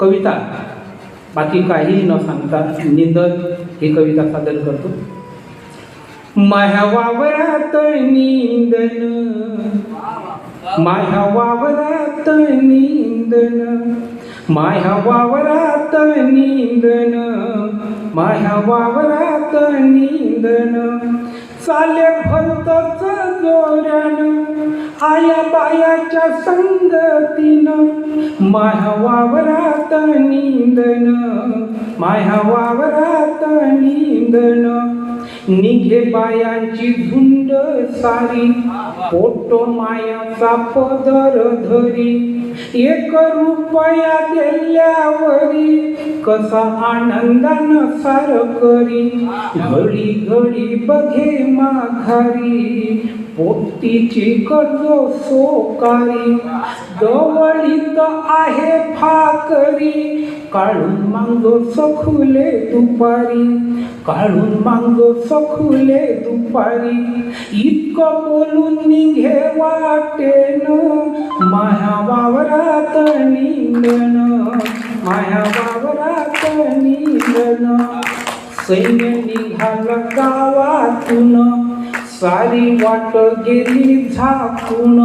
कविता. बाकी काही न सांगता निंदन ही कविता सादर करतो. माझ्या वावरात निंदन. माझ्या वावरात निंदन. माझ्या वावरात निंदन. माझ्या वावरात निंदन. चाले भलतच जोऱ्यानं आया बायाच्या संगतीनं माझ्या वावरात निंदन माया वावरात निंदन. निघे बायांची झुंड सारी पोटो मायाचा पदर धरी. एक रुपया दिल्यावरी कसा आनंदानं सार करी. घडी घडी बघे माघारी पोटीची कर्ज सोकारी दवळीत आहे फाकरी काढून मांगो सखुले दुपारी काढून मांगो सखुले दुपारी. इतकं बोलून निघे वाटेन माया वावरात निंदन माया वावरात निंदन सैन्य निघाल गावातून सारी वाट गेली झाकून.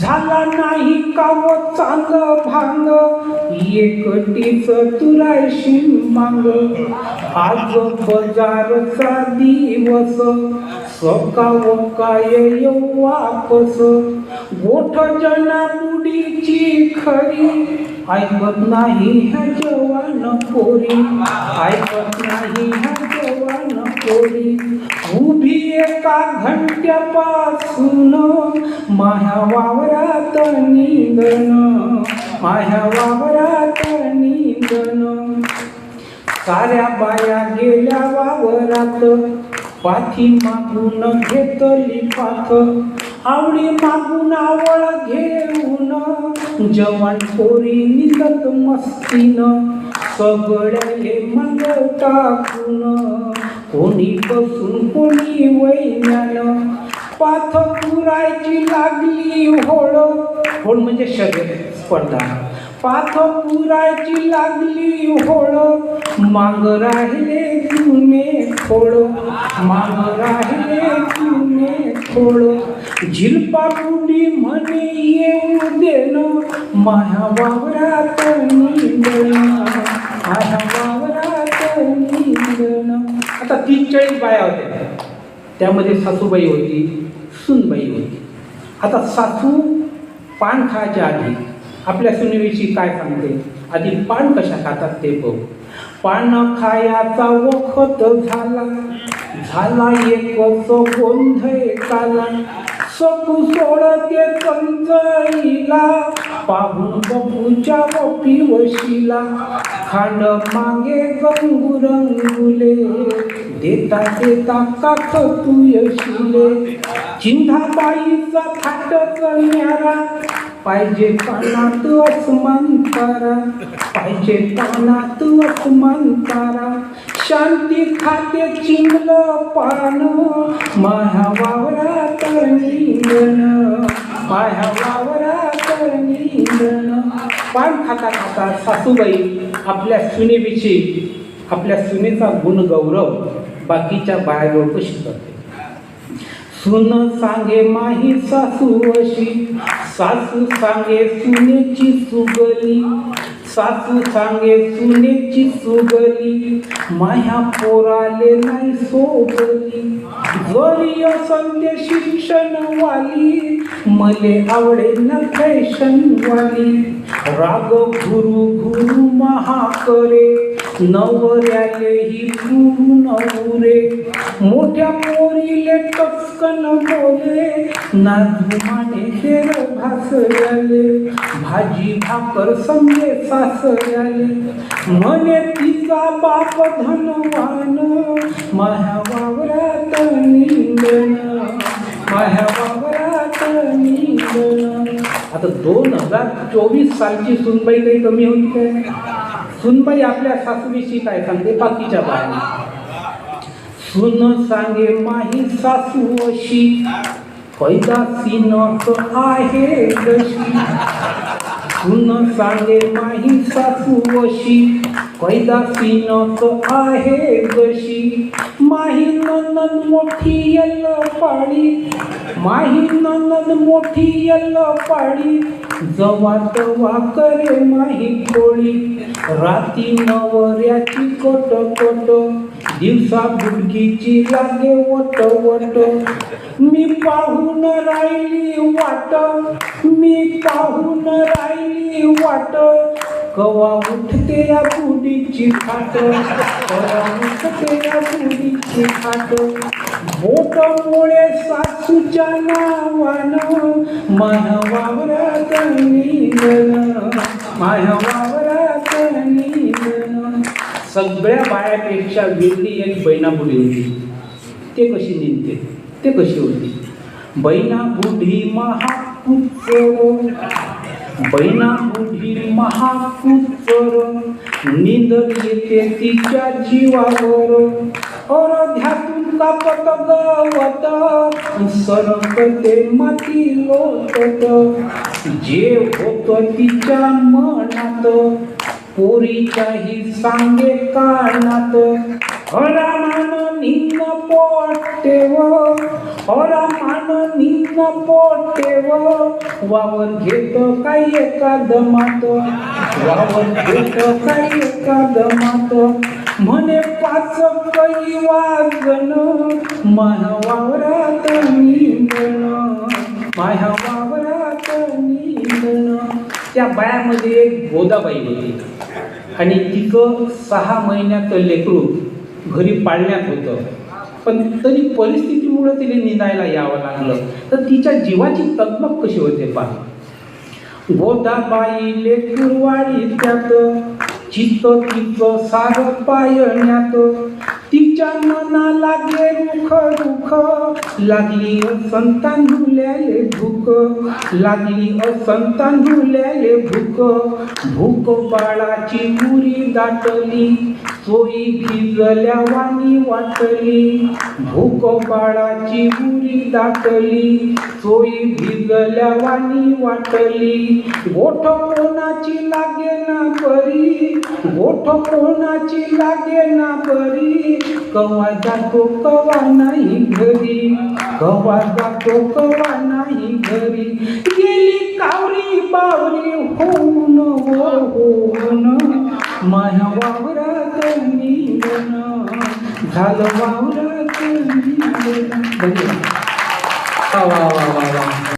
झाला नाही का व चांग भांग? एकटीच तुरायशी मांग. आज बजारचा दिवस सकाव काय येऊ वापस? गोठ जना बुडीची खरी ऐकत नाही ह्या जवान पोरी. ऐकत नाही ह्या कोणी उभी एका घंट्यापासून माह्या वावरात निंदन माह्या वावरात निंदन साऱ्या बाया गेल्या वावरात पाठी मागून घेतली पाथ आवडी मागून आवळ घेऊन जवान पोरी निघत मस्तीनं सगळ्याले मग टाकून. कोणी बसून कोणी वैज्ञान पाथ पुरायची लागली होळ. होळ म्हणजे शरीर स्पर्धा. पाथ पुरायची लागली होळ. माग राहिले जुने खोळ. माग राहिले जुने खोळ. झिलपा पुढी म्हणे येऊ देणं. माया वावरात निंदन माया वावरात निंदन आता बाया होत्या. त्यामध्ये सासूबाई होती सूनबाई होती. आता सासू पान खायच्या आधी आपल्या सुनेविषयी काय सांगते? आधी पान कशा खातात ते बघ. पान खायाचा वखत झाला झाला एक गोंध एकाला. सोडते कंचईला पाहून बपूच्या गोपी वशीला. खांड मागे गंगुरंगुले देता देता काख तू यशिले. चिंधाबाईचा थाट कन्यारा. पाहिजे पानात अस्मंतारा पाहिजे पानात अस्मंतारा शांती खाते चिंगल पान. माया वावरा निंदन. माया वावरा पान खाता खाता सासूबाई आपल्या सुनेविषयी आपल्या सुनेचा गुणगौरव बाकीच्या बायाजवळ कशी करते? सुन सांगे माही सासू अशी सासू सांगे सुनेची सुगली सासू सांगे सुनेची सुगली माया पोराले नाही सोबली. जरी असन शिक्षण वाली मले आवडे न फॅशन वाली राग गुरु गुरु महा करे नवऱ्याले ही नवरे मोठ्या पोरीले टचकन बोले. नाजुमाने शेर भासयाले. भाजी भाकर समजे सासऱ्याले म्हणे तिचा बाप धनवान. माह्या वावरात निंदन माह्या वावरात निंदन आता दोन हजार चोवीस सालची सुनबाई काही कमी होती काय? सुनबाई आपल्या सासूविषयी काय सांगते बाकीच्या बाया सुन सांगे माही सासू अशी कैदासी नक आहे जशी पुन सांगे माही सासू वशी कैदासी नस आहे जशी. माही ननद मोठी यल पाडी माही ननद मोठी यल पाडी जवा तवा करे माही कोळी राती नवऱ्याची कोट कोट दिवसा गुडगीची लागे वट वट. मी पाहून राहिली वाट मी पाहून राहिली वाट. कवा उठते या बुडीची खाट. कवा उठते या बुडीची खाट. बोट मुळे सासूच्या नावानं. माय वावरात निघन माय वावरात निघन सगळ्या बायापेक्षा वेगळी एक बहिणा बुडी होती. ते कशी निघते? ते कशी होती? बैना बुढी महा बैना बुढी महाकुचर निंद येते तिच्या जीवावर. अरध्यातून कापत गवत सरकते माती लोटत. जे होत तिच्या मनात पोरीच्याही सांगे कानात. हरामान निन्न पोटेव हरामान निन्न पोटेव वावर घेत काही एका दमात वावर घेत काही एका दमात म्हणे पाच काही वाजन माया वावरात निंदन माया वावरात निंदन त्या बायामध्ये एक गोदाबाई होती. आणि तिचं सहा महिन्याचं लेकरू घरी पाळण्यात होतं. पण तरी परिस्थिती परिस्थितीमुळे तिला निंदायला यावं लागलं. तर तिच्या जीवाची तगमग कशी होते पहा. गोदाबाई लेकरवाडी त्यात चित्त तिचं सार पायण्यात तिच्या मना लागे रुख रुख. लागली संतान धुल्याले भूक. लागली संतान धुल्याले भूक. भूक बाळाची मुरी दाटली. सोयी भिजल्या वाणी वाटली भूक बाळाची मुरी दाटली. सोयी भिजल्या वाणी वाटली गोठ कोणाची लागे ना परी? गोठ कोणाची लागे ना परी? कवा जातो कवा नाही घरी? कवा जातो कवा नाही घरी? गेली कावरी बावरी होऊन हो होऊन. माया वावरात निघन झालं वावरात निघन वा वा वा वा.